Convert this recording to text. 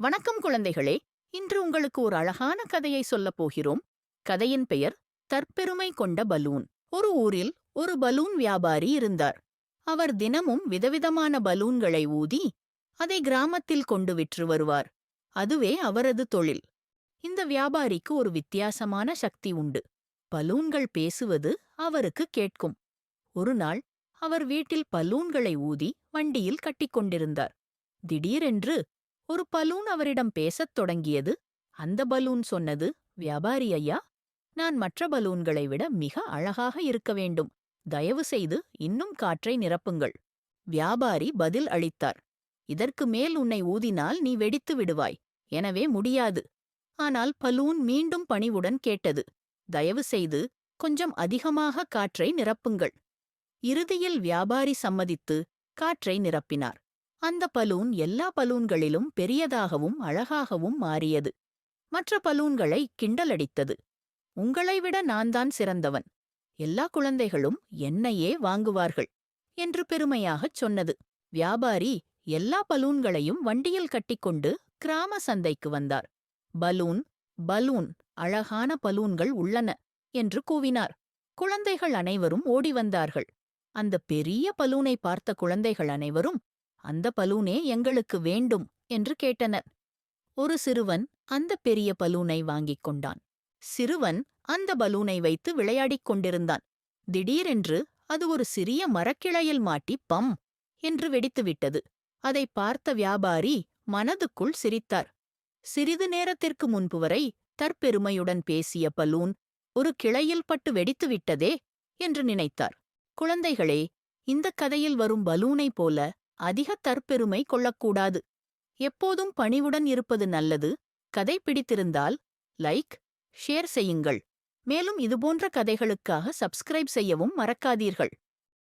வணக்கம் குழந்தைகளே இன்று உங்களுக்கு ஒரு அழகான கதையை சொல்லப் போகிறோம். கதையின் பெயர் தற்பெருமை கொண்ட பலூன். ஒரு ஊரில் ஒரு பலூன் வியாபாரி இருந்தார். அவர் தினமும் விதவிதமான பலூன்களை ஊதி அதை கிராமத்தில் கொண்டு விற்று வருவார். அதுவே அவரது தொழில். இந்த வியாபாரிக்கு ஒரு வித்தியாசமான சக்தி உண்டு. பலூன்கள் பேசுவது அவருக்கு கேட்கும். ஒரு நாள் அவர் வீட்டில் பலூன்களை ஊதி வண்டியில் கட்டிக்கொண்டிருந்தார் திடீரென்று ஒரு பலூன் அவரிடம் பேசத் தொடங்கியது. அந்த பலூன் சொன்னது வியாபாரி ஐயா நான் மற்ற பலூன்களை விட மிக அழகாக இருக்க வேண்டும். தயவு செய்து இன்னும் காற்றை நிரப்புங்கள். வியாபாரி பதில் அளித்தார் இதற்கு மேல் உன்னை ஊதினால் நீ வெடித்து விடுவாய். எனவே முடியாது. ஆனால் பலூன் மீண்டும் பணிவுடன் கேட்டது தயவு செய்து கொஞ்சம் அதிகமாக காற்றை நிரப்புங்கள். இறுதியில் வியாபாரி சம்மதித்து காற்றை நிரப்பினார். அந்த பலூன் எல்லா பலூன்களிலும் பெரியதாகவும் அழகாகவும் மாறியது. மற்ற பலூன்களை கிண்டலடித்தது. உங்களை விட நான்தான் சிறந்தவன். எல்லா குழந்தைகளும் என்னையே வாங்குவார்கள் என்று பெருமையாகச் சொன்னது. வியாபாரி எல்லா பலூன்களையும் வண்டியில் கட்டிக்கொண்டு கிராம சந்தைக்கு வந்தார். பலூன் பலூன் அழகான பலூன்கள் உள்ளன என்று கூவினார். குழந்தைகள் அனைவரும் ஓடி வந்தார்கள். அந்த பெரிய பலூனை பார்த்த குழந்தைகள் அனைவரும் அந்த பலூனே எங்களுக்கு வேண்டும் என்று கேட்டனர். ஒரு சிறுவன் அந்த பெரிய பலூனை வாங்கிக் கொண்டான். சிறுவன் அந்த பலூனை வைத்து விளையாடிக் கொண்டிருந்தான். திடீரென்று அது ஒரு சிறிய மரக்கிளையில் மாட்டி பம் என்று வெடித்துவிட்டது அதை பார்த்த வியாபாரி மனதுக்குள் சிரித்தார். சிறிது நேரத்திற்கு முன்பு வரை தற்பெருமையுடன் பேசிய பலூன் ஒரு கிளையில் பட்டு வெடித்துவிட்டதே என்று நினைத்தார். குழந்தைகளே இந்த கதையில் வரும் பலூனைப் போல அதிக தற்பெருமை கொள்ளக்கூடாது. எப்போதும் பணிவுடன் இருப்பது நல்லது. கதை பிடித்திருந்தால் லைக் ஷேர் செய்யுங்கள். மேலும் இதுபோன்ற கதைகளுக்காக சப்ஸ்கிரைப் செய்யவும் மறக்காதீர்கள்.